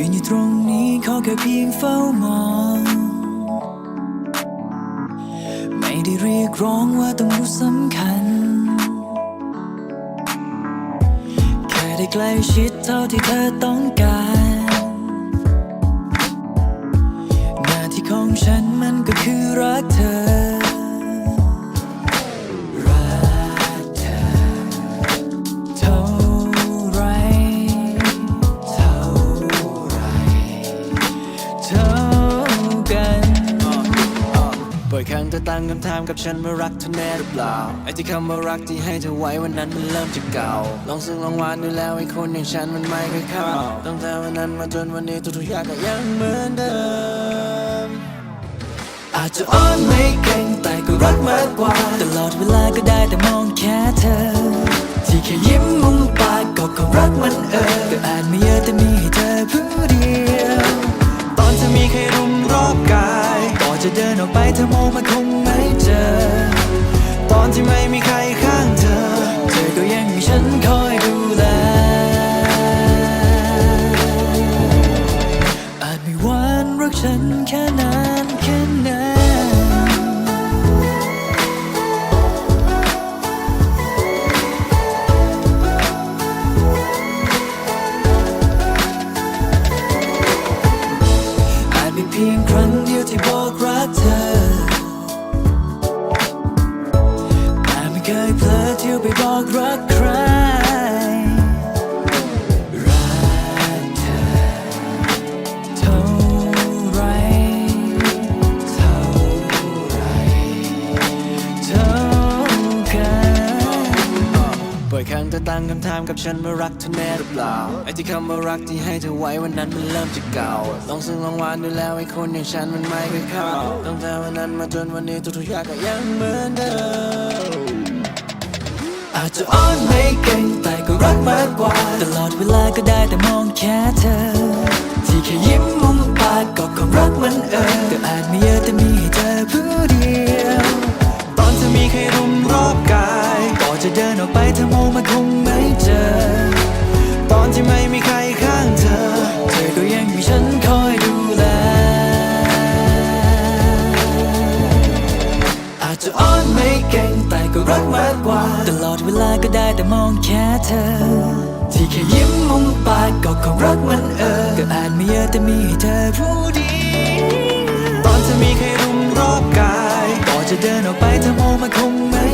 ืนอยู่ตรงนี้ขอแค่เพียงเฝ้ามอง ไม่ได้เรียกร้องว่าต้องรู้สำคัญ แค่ได้ใกล้ชิดเท่าที่เธอต้องการ อยครั้งเธอตั้งคำถามกับฉันว่ารักเธอแน่หรือเปล่า ไอ้ที่คำว่ารักที่ให้เธอไว้วันนั้นมันเริ่มจะเก่า ลองซึ่งลองวานดูแล้วไอ้คนอย่างฉันมันไม่เคยเข้า ตั้งแต่วันนั้นมาจนวันนี้ทุกๆอย่างก็ยังเหมือนเดิม อาจจะอ้อนไม่เก่งแต่ก็รักมากกว่า ตลอดเวลาก็ได้แต่มองแค่เธอ ที่แค่ยิ้มมุมปากก็คงรักมันเออก็อาจไม่เยอะแต่มีให้เธอผู้เดียว ตอนเธอมีใครรุมรอบกาย จะเดินออกไปเธอมองมาคงไม่เจอ ตอนที่ไม่มีใครข้างเธอ เธอก็ยังมีฉันคอยดูแล ครั้งเดียวที่บอกรักเธอ แต่ไม่เคยเพลอเที่ยวไปบอกรักใครรั บ่อยครั้งเธอตั้งคำถามกับฉันว่ารักเธอแน่หรือเปล่า ไอ้ที่คำว่ารักที่ให้เธอไว้วันนั้นมันเริ่มจะเก่า ลองซึ่งลองหวานดูแล้วไอ้คนอย่างฉันมันไม่เคยเข้า ตั้งแต่วันนั้นมาจนวันนี้ทุกๆอย่างก็ยังเหมือนเดิม อาจจะอ้อนไม่เก่งแต่ก็รักมากกว่า ตลอดเวลาก็ได้แต่มองแค่เธอ ที่แค่ยิ้มมุมปากก็คงรักมันเออก็อาจไม่เยอะแต่มีให้เธอผู้เดียว ตอนเธอมีใครรุม จะเดินออกไปเธอมองมาคงไม่เจอ ตอนที่ไม่มีใครข้างเธอ เธอก็ยังมีฉันคอยดูแล อาจจะอ้อนไม่เก่งแต่ก็รักมากกว่า ตลอดเวลาก็ได้แต่มองแค่เธอ ที่แค่ยิ้มมุมปากก็คงรักมันเออ ก็อาจไม่เยอะแต่มีให้เธอผู้เดียวตอนเธอมีใครรุมรอบกายก่อนจะเดินออกไปเธอมองมาคงไม่